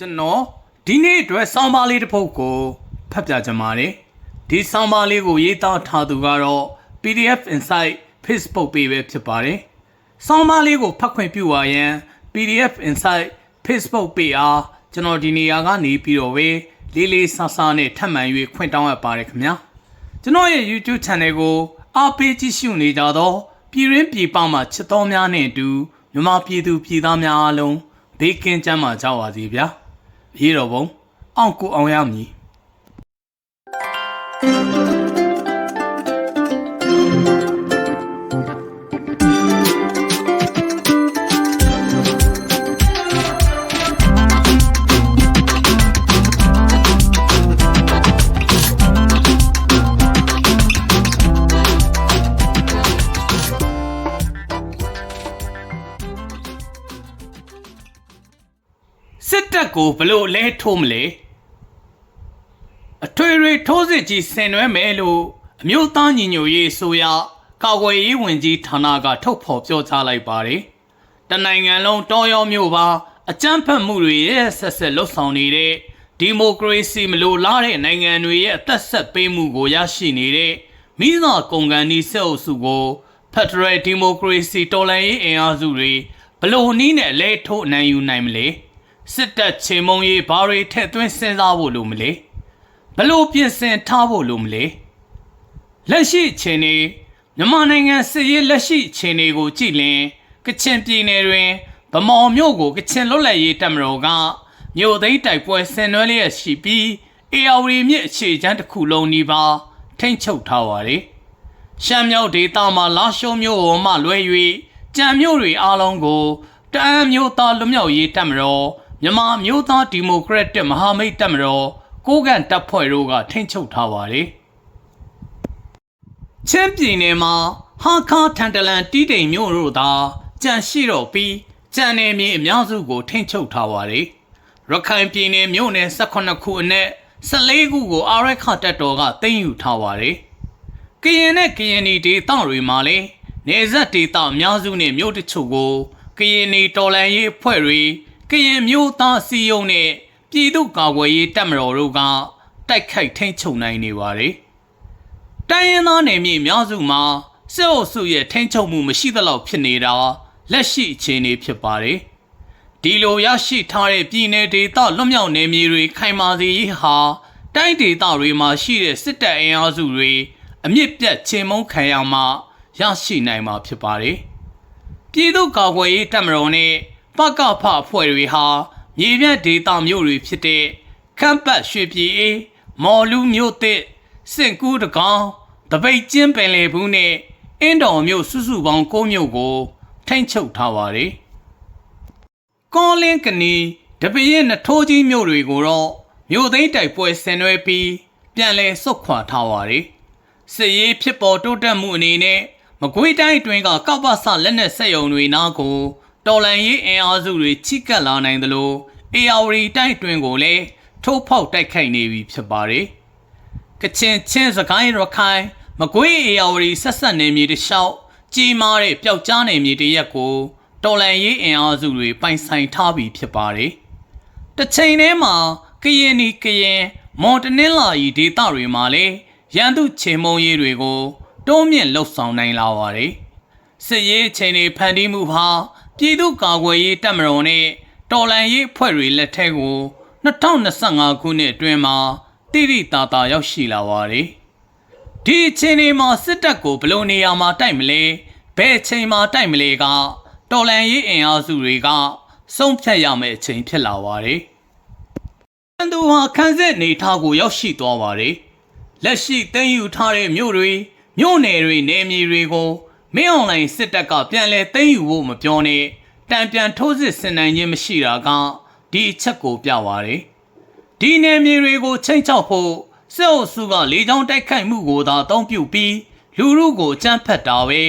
ကျွန်တော်ဒီနေ့အတွက်ဆောင်းပါးလေးတစ်ပုဒ်ကိုဖတ်ပြချင်ပါတယ်ဒီဆောင်းပါးလေးကိုရေးသားထားသူကတော့ PDF Insight Facebook page ပဲဖြစ်ပါတယ်ဆောင်းပါးလေးကိုဖတ်ခွင့်ပြုပါရန် PDF Insight Facebook page အားကျွန်တော်ဒီနေရာကနေပြီးတော့ပဲလေးလေးဆာဆာနဲ့ထပ်မံ၍ခွင့်တောင်းအပ်ပါတယ်ခင်ဗျာကျွန်တော်ရဲ့ YouTube Channel ကိုအားပေးကြည့်ရှုနေကြတော့ပြည်ရင်းပြည်ပမှာချစ်တော်များနဲ့အတူမြန်မာပြည်သူပြည်သားများအားလုံးဘေးကင်းကြမ်းမှကြောက်ပါစေဗျာ ရေတော်ဘုံအောင်ကိုအောင်ရမည် တပ်ကိုဘလို့လဲထိုးမလဲအထွေထွေထိုးစစ်ကြီးဆင်နွှဲမယ်လို့အမျိုးသားညီညွတ်ရေးဆိုရကာကွယ်ရေးဝန်ကြီးဌာနကထုတ်ဖော်ပြောကြားလိုက်ပါတယ်တနိုင်ငံလုံးတော်ရောမျိုးပါအကြမ်းဖက်မှုတွေရဲ့ဆက်ဆက်လှုပ်ဆောင်နေတဲ့ဒီမိုကရေစီမလိုလားတဲ့နိုင်ငံတွေရဲ့အသက်ဆက်ပေးမှုကိုရရှိနေတဲ့မိသာကုန်ကန်ဒီစစ်အုပ်စုကို Federal Democracy တော်လှန်ရေးအင်အားစုတွေဘလို့နည်းနဲ့လဲထိုးအနိုင်ယူနိုင်မလဲ စစ်တပ်ချေမုံရေးဘာတွေထည့်သွင်းစဉ်းစားဖို့လိုမလဲဘလို့ပြင်ဆင်ထားဖို့လိုမလဲလက်ရှိအချိန်နေမြန်မာနိုင်ငံစစ်ရေးလက်ရှိအချိန်တွေကိုကြည့်လင်ကချင်ပြည်နယ်တွင်ဗမော်မြို့ကိုကချင်လွတ်လပ်ရေးတပ်မတော်ကမြို့သိမ်းတိုက်ပွဲဆင်နွှဲလျက်ရှိပြီးအေယာဝတီမြစ်အခြေချမ်းတစ်ခုလုံးနီးပါးထိမ့်ချုပ်ထားပါတယ်ရှမ်းမြောက်ဒေသမှာလာရှုံးမြို့ပေါ်မှလွဲ၍ကြံမြို့တွေအားလုံးကိုတအမ်းမြို့သားလွတ်မြောက်ရေးတပ်မတော် မြန်မာမျိုးသားဒီမိုကရက်တစ်မဟာမိတ်တပ်မတော်ကိုးကန်တပ်ဖွဲ့တို့ကထိမ့်ချုပ်ထားပါတယ်။ချင်းပြည်နယ်မှာဟာခါထန်တလန်တီးတိမ်မြို့တို့သာကြံရှိတော့ပြီးကြံနယ်မြေအများစုကိုထိမ့်ချုပ်ထားပါတယ်။ရခိုင်ပြည်နယ်မြို့နယ်18ခုအနက်14ခုကိုအာရခတပ်တော်ကသိမ်းယူထားပါတယ်။ကရင်နဲ့ကရင်နီဒေသတွေမှာလည်းနေဆက်ဒေသအများစုနဲ့မြို့တချို့ကိုကရင်နီတော်လန်ရေးအဖွဲ့တွေ ကရင်မျိုးသားစီယုံနဲ့ပြည်သူ့ကာကွယ်ရေးတပ်မတော်တို့ကတိုက်ခိုက်ထိန်းချုပ်နိုင်နေပါတယ်။တိုင်းရင်းသားနယ်မြေအများစုမှာစစ်အုပ်စုရဲ့ထိန်းချုပ်မှုမရှိသလောက်ဖြစ်နေတာလက်ရှိအခြေအနေဖြစ်ပါတယ်။ဒီလိုရရှိထားတဲ့ပြည်내ဒေသလွတ်မြောက်နယ်မြေတွေခိုင်မာစေရေးဟာတိုင်းဒေသတွေမှာရှိတဲ့စစ်တပ်အင်အားစုတွေအမြင့်ပြတ်ချေမှုန်းခံရမှရရှိနိုင်မှာဖြစ်ပါတယ်။ပြည်သူ့ကာကွယ်ရေးတပ်မတော်နဲ့ ပကဖအဖွဲ့တွေဟာမြေပြန့်ဒေသမျိုးတွေဖြစ်တဲ့ခမ်းပတ်ရွှေပြည်အေးမော်လူမျိုးသစ်စင့်ကူးတကောင်တပိတ်ကျင်းပင်လေဘူးနဲ့အင်းတော်မျိုးစုစုပေါင်း၉မျိုးကို ထိမ့်ချုပ်ထားပါတယ်။ကောလင်းကနီတပည့်နထိုးကြီးမြို့တွေကိုတော့မြို့သိမ်းတိုက်ပွဲဆင်နွှဲပြီးပြန်လည်ဆုတ်ခွာထားပါတယ်။စစ်ရေးဖြစ်ပေါ်တိုးတက်မှုအနေနဲ့မကွေးတိုင်းအတွင်းကကပ္ပစလက်နက်ဆက်ယုံတွေနားကို တော်လန်ရေးအင်အားစုတွေချိကပ်လာနိုင်သလိုအေယာဝတီတိုင်းအတွင်းကိုလည်းထိုးဖောက်တိုက်ခိုက်နေပြီဖြစ်ပါတယ်။ကချင်ချင်းစကိုင်းရခိုင်မကွေးအေယာဝတီဆက်ဆက်နေမြေတလျှောက်ကြီးမားတဲ့ပျောက်ကြားနေမြေတရက်ကိုတော်လန်ရေးအင်အားစုတွေပိုင်ဆိုင်ထားပြီးဖြစ်ပါတယ်။တစ်ချိန်တည်းမှာကရင်နီကရင်မော်တနင်္လာရီဒေသတွေမှာလည်းရန်သူချေမုံရေးတွေကိုတွန်းမြင့်လှုပ်ဆောင်နိုင်လာပါတယ်။စစ်ရေးအချိန်တွေဖန်တီးမှုဟာ ပြည်သူ့ကာကွယ်ရေးတပ်မတော်နဲ့တော်လန်ရေးအဖွဲ့တွေလက်ထက်ကို2025ခုနှစ်အတွင်းမှာတိတိတသာရောက်ရှိလာပါတယ်။ဒီအချိန်ဒီမှာစစ်တပ်ကိုဘယ်လိုနေရာမှာတိုက်မလဲဘယ်အချိန်မှာတိုက်မလဲကတော်လန်ရေးအင်အားစုတွေကဆုံးဖြတ်ရမယ့်အချိန်ဖြစ်လာပါတယ်။တန်သူဟာခန်းစစ်နေထားကိုရောက်ရှိသွားပါတယ်။လက်ရှိသိမ်းယူထားတဲ့မြို့တွေမြို့နယ်တွေနယ်မြေတွေကို မင်းအွန်လိုင်းစစ်တပ်ကပြန်လည်သိမ်းယူဖို့မပြောနဲ့တံပြန်ထိုးစစ်ဆင်နိုင်ခြင်းမရှိတာကဒီအချက်ကိုပြပါတယ်။ဒီနယ်မြေတွေကိုချိန်ချောက်ဖို့စစ်အုပ်စုကလေကြောင်းတိုက်ခိုက်မှုကိုသာအသုံးပြုပြီးလူမှုကိုကြမ်းဖက်တာပဲ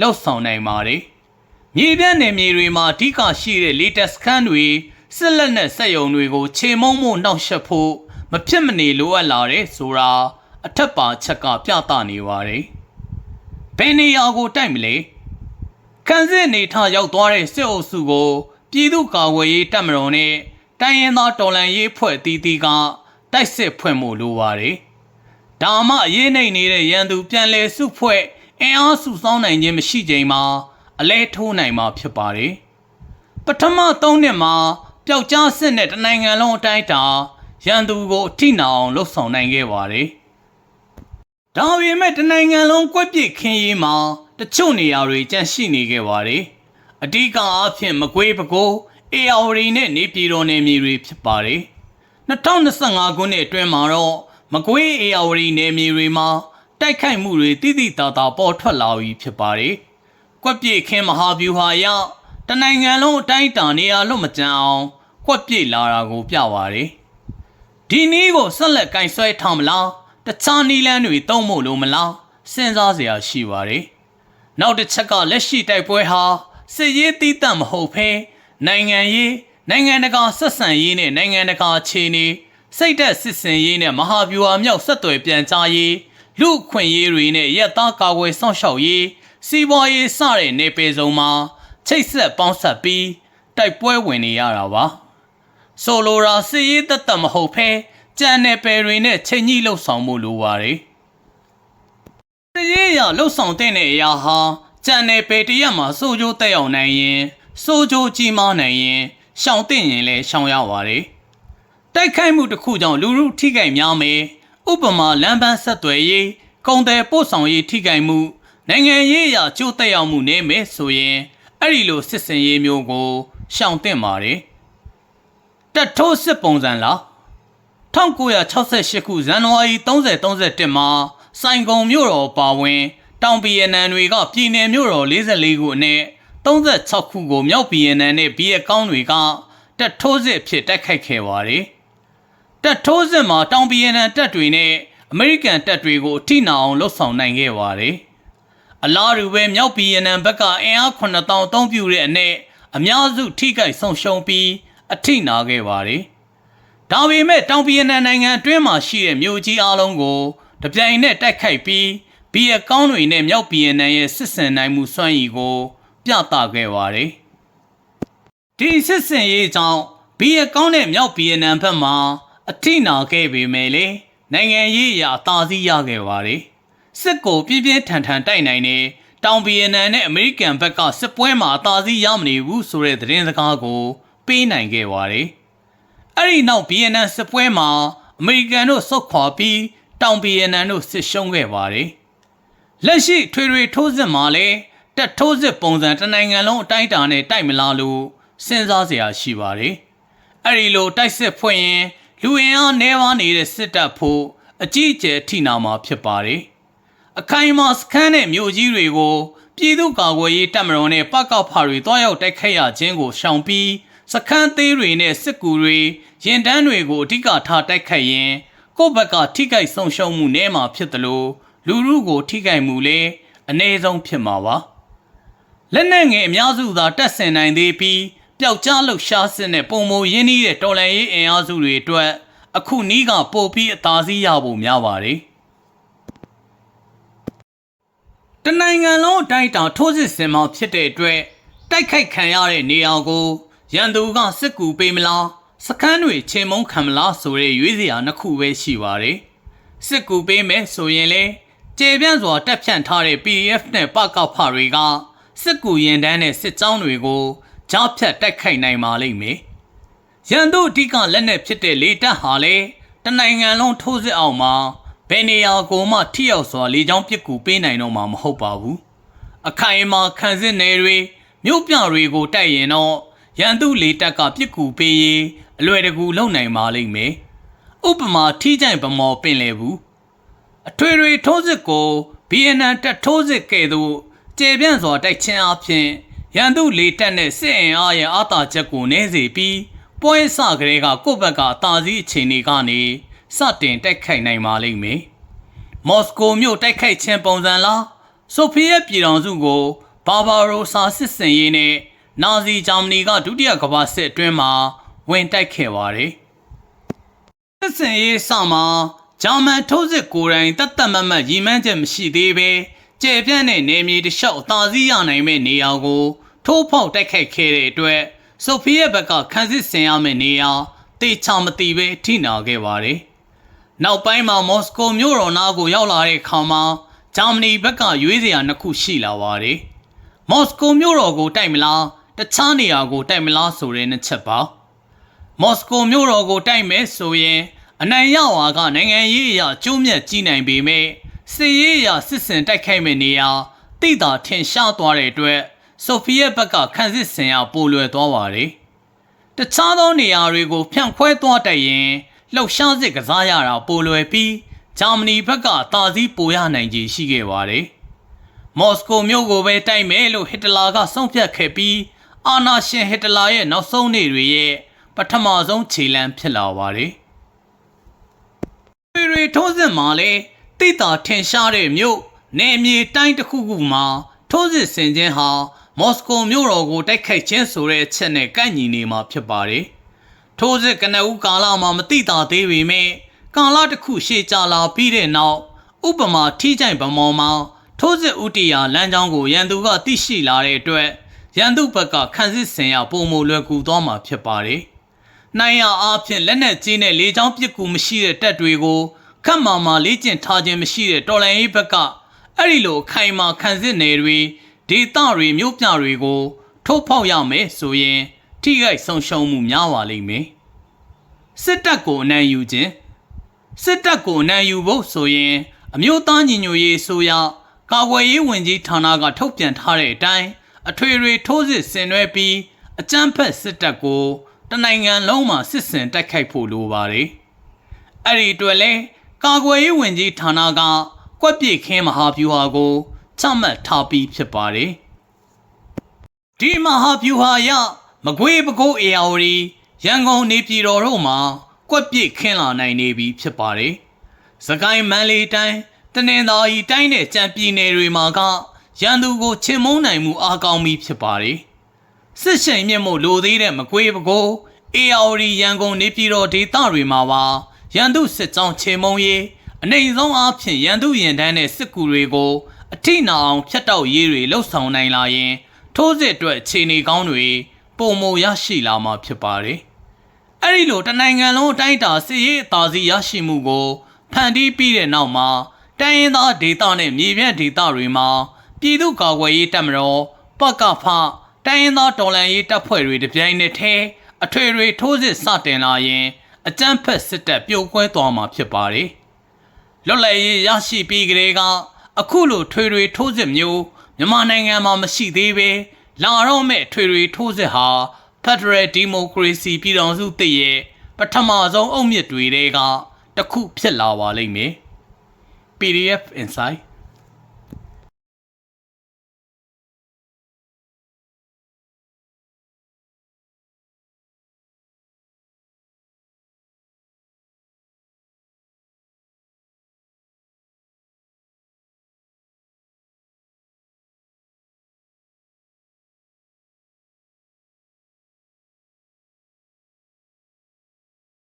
လှုပ်ဆောင်နိုင်ပါတယ်။မြေပြန့်နယ်မြေတွေမှာအဓိကရှိတဲ့လေတက်စခန်းတွေစစ်လက်နက်စက်ယုံတွေကိုခြေမုံမို့နှောက်ယှက်ဖို့မဖြစ်မနေလိုအပ်လာတဲ့ဆိုတာအထက်ပါချက်ကပြသနေပါတယ်။ ဘယ်နေရာကိုတိုက်မလဲခန်းစစ်နေထရောက်သွားတဲ့စစ်အုပ်စုကိုပြည်သူ့ကာကွယ်ရေးတပ်မတော်နဲ့တိုင်းရင်းသားတော်လှန်ရေးဖွဲ့တီးတီးကတိုက်စစ်ဖွဲ့မှုလိုပါတယ်။ဒါမှအရေးနိုင်နေတဲ့ရန်သူပြန်လည်စုဖွဲ့အင်အားစုဆောင်းနိုင်ခြင်းမရှိချိန်မှာအလဲထိုးနိုင်မှာဖြစ်ပါတယ်။ပထမ၃နှစ်မှာပျောက်ကြားစစ်နဲ့တနိုင်ငံလုံးအတိုင်းအတာရန်သူကိုအထိနာအောင်လှုပ်ဆောင်နိုင်ခဲ့ပါတယ်။ ဒါပေမဲ့တနိုင်ငံလုံးကွက်ပြစ်ခင်းရေးမှာတချို့နေရာတွေကြန့်ရှိနေခဲ့ပါတယ်။အဓိကအားဖြင့်မကွေးပကိုးအေယာဝတီနဲ့နေပြည်တော်နယ်မြေတွေဖြစ်ပါတယ်။2025ခုနှစ်အတွင်းမှာတော့မကွေးအေယာဝတီနယ်မြေတွေမှာတိုက်ခိုက်မှုတွေတိတိတသာပေါ်ထွက်လာပြီဖြစ်ပါတယ်။ကွက်ပြစ်ခင်းမဟာဗျူဟာရတနိုင်ငံလုံးအတိုင်းအတာနေရာလွတ်မကျန်အောင်ကွက်ပြစ်လာတာကိုပြပါတယ်။ဒီနည်းကိုဆက်လက်ကင်ဆွဲထားမလား တခြားနည်းလမ်းတွေသုံးဖို့လိုမလားစဉ်းစားစရာရှိပါတယ်။နောက်တစ်ချက်ကလက်ရှိတိုက်ပွဲဟာစစ်ရေးတီးတန့်မဟုတ်ဘဲနိုင်ငံရေးနိုင်ငံတကာဆက်ဆံရေးနဲ့နိုင်ငံတကာအခြေအနေစိတ်သက်စစ်စင်ရေးနဲ့မဟာဗျူဟာမြောက်ဆက်သွယ်ပြန်ကြားရေးလူအခွင့်ရေးတွေနဲ့ရက်သားကာကွယ်စောင့်ရှောက်ရေးစီးပွားရေးစတဲ့နေပေစုံမှာချိတ်ဆက်ပေါင်းဆက်ပြီးတိုက်ပွဲဝင်နေရတာပါဆိုလိုရာစစ်ရေးတသက်မဟုတ်ဘဲ ကြံနယ်ပယ်တွေနဲ့ချိန်ကြီးလှုပ်ဆောင်မှုလိုပါတယ်စစ်ရေးရလှုပ်ဆောင်တဲ့အရာဟာကြံနယ်ပယ်တရက်မှာစိုးကြိုးတက်ရောက်နိုင်ရင်စိုးကြိုးကြီးမားနိုင်ရင်ရှောင်တဲ့ရင်လည်းရှောင်ရပါတယ်တိုက်ခိုက်မှုတစ်ခုကြောင့်လူမှုထိခိုက်များမယ်ဥပမာလမ်းပန်းဆက်သွယ်ရေးကုန်တယ်ပို့ဆောင်ရေးထိခိုက်မှုနိုင်ငံရေးအရာကျိုးတက်ရောက်မှုနေမယ်ဆိုရင်အဲ့ဒီလိုစစ်စင်ရေးမျိုးကိုရှောင်သင့်ပါတယ်တက်ထိုးစစ်ပုံစံလား 1968ခုဇန်နဝါရီ30-31မှာစိုင်ကုံမြို့တော်ပါဝင် တောင်ပြည်နန်တွေကပြည်내မြို့တော်44ခုအနက်36ခုကိုမြောက်ပြည်နန်နဲ့ပြည်အကောင်းတွေကတက်ထိုးစစ်ဖြစ်တိုက်ခိုက်ခဲ့ပါတယ်။တက်ထိုးစစ်မှာတောင်ပြည်နန်တပ်တွေနဲ့အမေရိကန်တပ်တွေကိုအထိနာအောင်လှုပ်ဆောင်နိုင်ခဲ့ပါတယ်။အလားတူပဲမြောက်ပြည်နန်ဘက်ကအင်အား9000အသုံးပြုတဲ့အနက်အများစုထိခိုက်ဆုံးရှုံးပြီးအထိနာခဲ့ပါတယ်။ ဒါပေမဲ့တောင်ပြည်နန်နိုင်ငံအတွင်းမှာရှိတဲ့မြို့ကြီးအလုံးကိုတပြိုင်နက်တိုက်ခိုက်ပြီးဘီအကောင်းတွေနဲ့မြောက်ပြည်နန်ရဲ့စစ်စင်နိုင်မှုစွမ်းရည်ကို ပြသခဲ့ပါတယ်။ဒီစစ်စင်ရေးကြောင့်ဘီအကောင်းနဲ့မြောက်ပြည်နန်ဘက်မှာအထိနာခဲ့ပေမဲ့လေနိုင်ငံရေးအရာတာစည်းရခဲ့ပါတယ်။စစ်ကိုပြင်းပြင်းထန်ထန်တိုက်နိုင်တဲ့တောင်ပြည်နန်နဲ့အမေရိကန်ဘက်ကစစ်ပွဲမှာအသာစီးရမနေဘူးဆိုတဲ့သတင်းစကားကို ပေးနိုင်ခဲ့ပါတယ်။ အဲ့ဒီနောက်ဘီယန်နန်စစ်ပွဲမှာအမေရိကန်တို့ဆုတ်ခွာပြီးတောင်ဘီယန်နန်တို့စစ်ရှုံးခဲ့ပါတယ်။လက်ရှိထွေထွေထိုးစစ်မှာလည်းတက်ထိုးစစ်ပုံစံတနိုင်ငံလုံးအတိုင်းအတာနဲ့တိုက်မလားလို့စဉ်းစားစရာရှိပါတယ်။အဲ့ဒီလိုတိုက်စစ်ဖွင့်ရင်လူအင်အားနှဲပါနေတဲ့စစ်တပ်ဖို့အကြီးအကျယ်ထိနာမှာဖြစ်ပါတယ်။အခိုင်အမာစခန်းတဲ့မြို့ကြီးတွေကိုပြည်သူ့ကာကွယ်ရေးတပ်မတော်နဲ့ပကောက်ဖာတွေတွားရောက်တိုက်ခိုက်ရခြင်းကိုရှောင်ပြီး စခန်းသေးတွေနဲ့စစ်ကူတွေရင်တန်းတွေကိုအဓိကထားတိုက်ခိုက်ရင်ကိုယ့်ဘက်ကထိခိုက်ဆုံးရှုံးမှုနည်းမှာဖြစ်တယ်လို့လူမှုကိုထိခိုက်မှုလည်းအနည်းဆုံးဖြစ်မှာပါလက်နက်ငယ်အများစုသာတက်ဆင်နိုင်သေးပြီးပျောက်ကြားလှုပ်ရှားစစ်နဲ့ပုံမရင်းနှီးတဲ့တော်လန်ရေးအင်အားစုတွေအတွက်အခုနီးကပို့ပြီးအသာစီးရဖို့များပါတယ်တနိုင်ငံလုံးအတိုင်းအတာထိုးစစ်ဆင်မှဖြစ်တဲ့အတွက်တိုက်ခိုက်ခံရတဲ့နေရာကို ရန်သူကစစ်ကူပေးမလားစကန်းတွေချိန်မုံခံမလားဆိုတဲ့ရွေးစရာနှစ်ခုပဲရှိပါတယ်စစ်ကူပေးမယ်ဆိုရင်လေကျေပြန့်စွာတက်ဖြန့်ထားတဲ့ PDF နဲ့ပကောက်ဖတွေကစစ်ကူရင်တန်းနဲ့စစ်ကြောင်းတွေကိုကြားဖြတ်တိုက်ခိုက်နိုင်ပါလိမ့်မယ်ရန်တို့အဓိကလက်နက်ဖြစ်တဲ့လေတပ်ဟာလေတနိုင်ငံလုံးထိုးစစ်အောင်မှာဘယ်နေရာကိုမှထိရောက်စွာလေကြောင်းပစ်ကူပေးနိုင်တော့မှာမဟုတ်ပါဘူးအခိုင်အမာခံစစ်နယ်တွေမြို့ပြတွေကိုတိုက်ရင်တော့ ရန်သူလေတပ်ကပစ်ကူပေးရေးအလွယ်တကူလုပ်နိုင်ပါလိမ့်မယ်ဥပမာထိကြိုင်ဗမော်ပင်လေဘူးအထွေထွေထိုးစစ်ကိုဘီယန်နန်တက်ထိုးစစ်ကဲ့သို့ကျေပြန့်စွာတိုက်ချင်းအဖြစ်ရန်သူလေတပ်နဲ့စစ်အင်အားရဲ့အာသာချက်ကိုနည်းစေပြီးပွဲစကလေးကကိုယ့်ဘက်ကတာစည်းအခြေအနေကနေစတင်တိုက်ခိုက်နိုင်ပါလိမ့်မယ်။မော်စကိုမြို့တိုက်ခိုက်ခြင်းပုံစံလားဆိုဖီယက်ပြည်တော်စုကိုဘာဘာရိုစာစစ်စင်ရေးနဲ့ နာဇီဂျာမနီကဒုတိယကမ္ဘာစစ်အတွင်းမှာဝင်တိုက်ခဲ့ပါတယ်။စစ်စင်ရေးစမှာဂျာမန်ထိုးစစ်ကိုယ်တိုင်တတ်တတ်မတ်မတ်ရည်မှန်းချက်မရှိသေးပဲကျေပြန့်တဲ့နေမြေတစ်လျှောက်အသာစီးရနိုင်မဲ့နေရာကို ထိုးဖောက်တိုက်ခိုက်ခဲ့တဲ့အတွက်ဆိုဖီရဲ့ဘက်ကခန်းစစ်ဆင်ရမယ့်နေရာတေချာမတိပဲထိနာခဲ့ပါတယ်။နောက်ပိုင်းမှာမော်စကိုမြို့တော်နားကိုရောက်လာတဲ့အခါမှာဂျာမနီဘက်ကရွေးစရာနှစ်ခုရှိလာပါတယ်။မော်စကိုမြို့တော်ကိုတိုက်မလား တခြားနေရာကိုတိုက်မလားဆိုတဲ့နှစ်ချက်ပါ။မော်စကိုမြို့တော်ကိုတိုက်မယ်ဆိုရင်အနိုင်ရဝါကနိုင်ငံရေးအရာကျိုးမြတ်ကြီးနိုင်ပေမဲ့စစ်ရေးအရာစစ်စင်တိုက်ခိုက်မယ့်နေရာတိတာထင်ရှားသွားတဲ့အတွက်ဆိုဖီရဲ့ဘက်ကခန်းစစ်ဆင်ရပိုလွယ်သွားပါတယ်။တခြားသောနေရာတွေကိုဖြန့်ခွဲသွားတိုက်ရင်လှုပ်ရှားစစ်ကစားရတာပိုလွယ်ပြီးဂျာမနီဘက်ကတာစည်းပိုရနိုင်ခြေရှိခဲ့ပါတယ်။မော်စကိုမြို့ကိုပဲတိုက်မယ်လို့ဟစ်တလာကဆုံးဖြတ်ခဲ့ပြီး အာနာရှင်ဟစ်တလာရဲ့နောက်ဆုံးနေ့တွေရဲ့ပထမဆုံးခြေလှမ်းဖြစ်လာပါတယ်။တွေတွေထိုးစစ်မှာလဲတိတာထင်ရှားတဲ့မြို့နယ်မြေတိုင်းတစ်ခုခုမှာထိုးစစ်ဆင်ခြင်းဟာမော်စကိုမြို့တော်ကိုတိုက်ခိုက်ခြင်းဆိုတဲ့အချက်နဲ့ကန့်ညီနေမှာဖြစ်ပါတယ်။ထိုးစစ်ကနဦးကာလမှာမတိတာသေးပေမဲ့ကာလတစ်ခုရှေ့ကြလာပြီးတဲ့နောက်ဥပမာထိကြိုင်ဗမော်မှာထိုးစစ်ဥတီယာလမ်းကြောင်းကိုရန်သူကသိရှိလာတဲ့အတွက် ရန်သူဘက်ကခန်းစစ်ဆင်ရပုံမလွယ်ကူသွားမှာဖြစ်ပါတယ်။နိုင်ရအားဖြင့်လက်နက်ကြီးနဲ့လေကြောင်းပစ်ကူမရှိတဲ့တပ်တွေကိုခတ်မာမာလေ့ကျင့်ထားခြင်းမရှိတဲ့တော်လန်ရေးဘက်ကအဲ့ဒီလိုအခိုင်အမာခံစစ်နယ်တွေဒေသတွေမြို့ပြတွေကိုထုတ်ဖောက်ရမယ်ဆိုရင်ထိခိုက်ဆုံးရှုံးမှုများပါလိမ့်မယ်စစ်တပ်ကိုအနံယူခြင်းစစ်တပ်ကိုအနံယူဖို့ဆိုရင် အမျိုးသားညီညွတ်ရေးဆိုရကာကွယ်ရေးဝန်ကြီးဌာနကထုတ်ပြန်ထားတဲ့အတိုင်း အထွေထွေထိုးစစ်ဆင်နွှဲပြီးအကြမ်းဖက်စစ်တပ်ကိုတနိုင်ငံလုံးမှာစစ်ဆင်တိုက်ခိုက်ဖို့လိုပါတယ်အဲ့ဒီအတွက်လဲကာကွယ်ရေးဝန်ကြီးဌာနကကွက်ပြေခင်းမဟာဗျူဟာကိုချမှတ်ထားပြီးဖြစ်ပါတယ်။ဒီမဟာဗျူဟာရမကွေးပကိုးအေယာဝတီရန်ကုန်နေပြည်တော်တို့မှာကွက်ပြေခင်းလာနိုင်နေပြီဖြစ်ပါတယ်။စကိုင်းမန္တလေးတိုင်းတနင်္သာရီတိုင်းနဲ့ကြံပြည်နယ်တွေမှာက ရန်သူကိုချင်မုန်းနိုင်မှုအားကောင်းပြီးဖြစ်ပါတယ်။စစ်ရှိန်မြင့်မှုလိုသေးတဲ့မကွေးပကိုးအေယာဝတီရန်ကုန်နေပြည်တော်ဒေသတွေမှာပါရန်သူစစ်ကြောင်းချေမုံရေးအနေဆုံးအားဖြင့်ရန်သူရင်တန်းတဲ့စစ်ကူတွေကိုအထိနာအောင်ဖျက်တောက်ရေးတွေလှုပ်ဆောင်နိုင်လာရင်ထိုးစစ်အတွက်ခြေနေကောင်းတွေပုံမရရှိလာမှာဖြစ်ပါတယ်။အဲ့ဒီလိုတနိုင်ငံလုံးအတိုင်းအတာစစ်ရေးအသာစီရရှိမှုကိုဖန်တီးပြီးတဲ့နောက်မှာတိုင်းရင်းသားဒေသနဲ့မြေပြန့်ဒေသတွေမှာ ပြည်သူ့ကာကွယ်ရေးတပ်မတော်ပကဖတိုင်းရင်းသားတော်လှန်ရေးတပ်ဖွဲ့တွေတပြိုင်နက်တည်းအထွေထွေထိုးစစ်စတင်လာရင်အကြမ်းဖက်စစ်တပ်ပြုတ်ကွဲသွားမှာဖြစ်ပါတယ်။လွတ်လပ်ရေးရရှိပြီးကလေးကအခုလိုထွေထွေထိုးစစ်မျိုးမြန်မာနိုင်ငံမှာမရှိသေးပဲလာတော့မဲ့ထွေထွေထိုးစစ်ဟာ Federal Democracy ပြည်ထောင်စုတည်ရဲ့ပထမဆုံးအုတ်မြစ်တွေတဲကတစ်ခုဖြစ်လာပါလိမ့်မယ်။ PDF Insight